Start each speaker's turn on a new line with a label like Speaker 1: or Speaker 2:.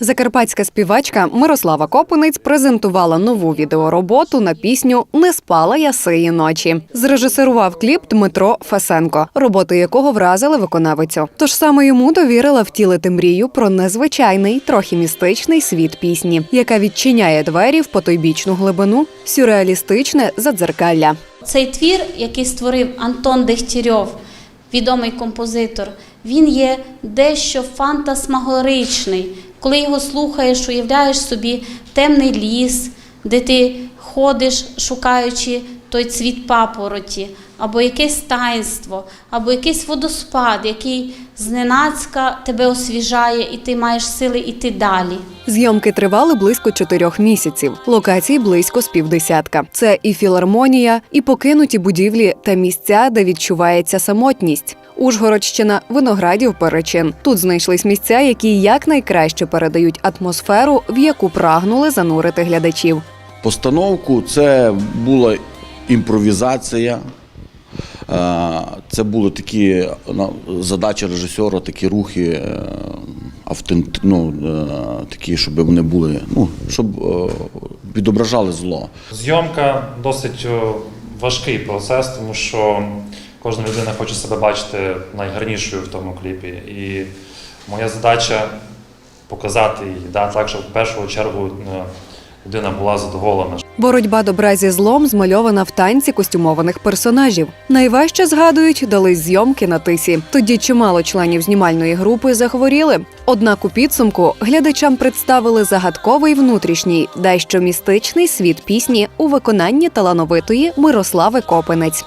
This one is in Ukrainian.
Speaker 1: Закарпатська співачка Мирослава Копинець презентувала нову відеороботу на пісню Не спала я сиї ночі. Зрежисерував кліп Дмитро Фесенко, роботи якого вразили виконавицю. Тож саме йому довірила втілити мрію про незвичайний, трохи містичний світ пісні, яка відчиняє двері в потойбічну глибину, сюрреалістичне задзеркалля.
Speaker 2: Цей твір, який створив Антон Дегтярьов, відомий композитор, він є дещо фантасмагоричний. Коли його слухаєш, уявляєш собі темний ліс, де ти ходиш, шукаючи той цвіт папороті, або якесь таїнство, або якийсь водоспад, який зненацька тебе освіжає, і ти маєш сили йти далі.
Speaker 1: Зйомки тривали близько чотирьох місяців. Локацій близько з півдесятка. Це і філармонія, і покинуті будівлі та місця, де відчувається самотність. Ужгородщина, виноградів перечин. Тут знайшлись місця, які якнайкраще передають атмосферу, в яку прагнули занурити глядачів.
Speaker 3: Постановку це була імпровізація. Е, Це були такі задача режисера, такі рухи е, автент, ну, е, такі, щоб вони були, ну, щоб відображали зло.
Speaker 4: Зйомка досить важкий процес, тому що кожна людина хоче себе бачити найгарнішою в тому кліпі. І моя задача показати її да, так, щоб в першу чергу людина була задоволена.
Speaker 1: Боротьба добра зі злом змальована в танці костюмованих персонажів. Найважче згадують, дали зйомки на тисі. Тоді чимало членів знімальної групи захворіли. Однак у підсумку глядачам представили загадковий внутрішній, дещо містичний світ пісні у виконанні талановитої Мирослави Копинець.